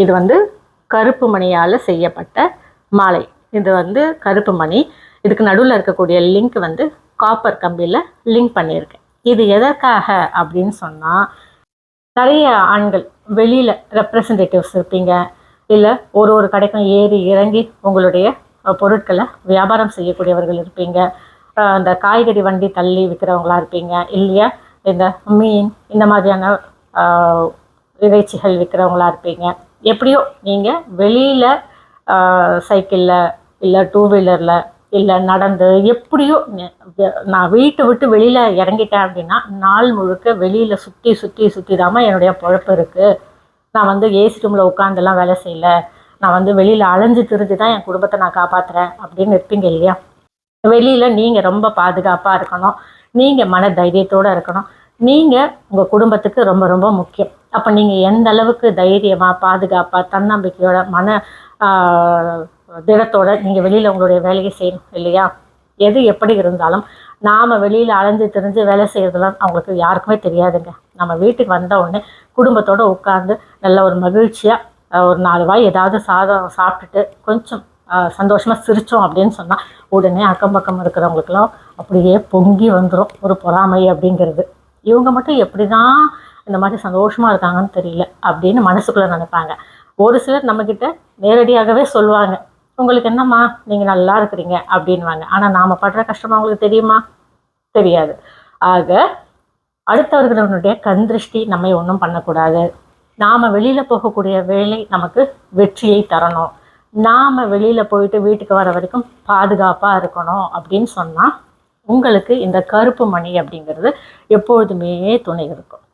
இது வந்து கருப்பு மணியால் செய்யப்பட்ட மாலை. இது வந்து கருப்பு மணி. இதுக்கு நடுவில் இருக்கக்கூடிய லிங்க் வந்து காப்பர் கம்பியில் லிங்க் பண்ணியிருக்கேன். இது எதற்காக அப்படின்னு சொன்னால் நிறைய ஆண்கள் வெளியில் ரெப்ரசன்டேட்டிவ்ஸ் இருப்பீங்க. இல்லை ஒரு ஒரு கடைக்கும் ஏறி இறங்கி உங்களுடைய பொருட்களை வியாபாரம் செய்யக்கூடியவர்கள் இருப்பீங்க. இந்த காய்கறி வண்டி தள்ளி விற்கிறவங்களா இருப்பீங்க. இல்லையா இந்த மீன் இந்த மாதிரியான இறைச்சிகள் விற்கிறவங்களா இருப்பீங்க. எப்படியோ நீங்கள் வெளியில் சைக்கிளில் இல்லை டூ வீலரில் இல்லை நடந்து எப்படியோ நான் வீட்டை விட்டு வெளியில் இறங்கிட்டேன் அப்படின்னா நாள் முழுக்க வெளியில் சுற்றி சுற்றி சுற்றி என்னுடைய பொழப்பு இருக்குது நான் வந்து ஏசி ரூமில் உட்காந்துலாம் வேலை செய்யல. நான் வந்து வெளியில் அலைஞ்சு திரிஞ்சு தான் என் குடும்பத்தை நான் காப்பாற்றுறேன் அப்படின்னு இருப்பீங்க இல்லையா? வெளியில் நீங்கள் ரொம்ப பாதுகாப்பாக இருக்கணும். நீங்கள் மன தைரியத்தோடு இருக்கணும். நீங்கள் உங்கள் குடும்பத்துக்கு ரொம்ப ரொம்ப முக்கியம். அப்போ நீங்கள் எந்த அளவுக்கு தைரியமாக பாதுகாப்பாக தன்னம்பிக்கையோட மன திடத்தோட நீங்கள் வெளியில் உங்களுடைய வேலையை செய்யணும் இல்லையா? எது எப்படி இருந்தாலும் நாம் வெளியில் அலைஞ்சு திரிஞ்சு வேலை செய்கிறதுலாம் அவங்களுக்கு யாருக்குமே தெரியாதுங்க. நம்ம வீட்டுக்கு வந்த உடனே குடும்பத்தோடு உட்காந்து நல்ல ஒரு மகிழ்ச்சியாக ஒரு நாலு வாய் ஏதாவது சாதம் சாப்பிட்டுட்டு கொஞ்சம் சந்தோஷமாக சிரித்தோம் அப்படின்னு சொன்னால் உடனே அக்கம் பக்கம் இருக்கிறவங்களுக்கெல்லாம் அப்படியே பொங்கி வந்துடும் ஒரு பொறாமை அப்படிங்கிறது. இவங்க மட்டும் எப்படி தான் இந்த மாதிரி சந்தோஷமாக இருக்காங்கன்னு தெரியல அப்படின்னு மனசுக்குள்ளே நினைப்பாங்க. ஒரு சிலர் நம்மக்கிட்ட நேரடியாகவே சொல்லுவாங்க. உங்களுக்கு என்னம்மா? நீங்கள் நல்லா இருக்கிறீங்க அப்படின்வாங்க ஆனால் நாம் படுற கஷ்டமாக அவங்களுக்கு தெரியுமா? தெரியாது. ஆக அடுத்தவர்களுடைய கண் திருஷ்டி நம்மை ஒன்றும் பண்ணக்கூடாது. நாம் வெளியில் போகக்கூடிய வேலை நமக்கு வெற்றியை தரணும். நாம் வெளியில் போயிட்டு வீட்டுக்கு வர வரைக்கும் பாதுகாப்பாக இருக்கணும் அப்படின்னு சொன்னால் உங்களுக்கு இந்த கருப்பு மணி அப்படிங்கிறது எப்பொழுதுமே துணை இருக்கும்.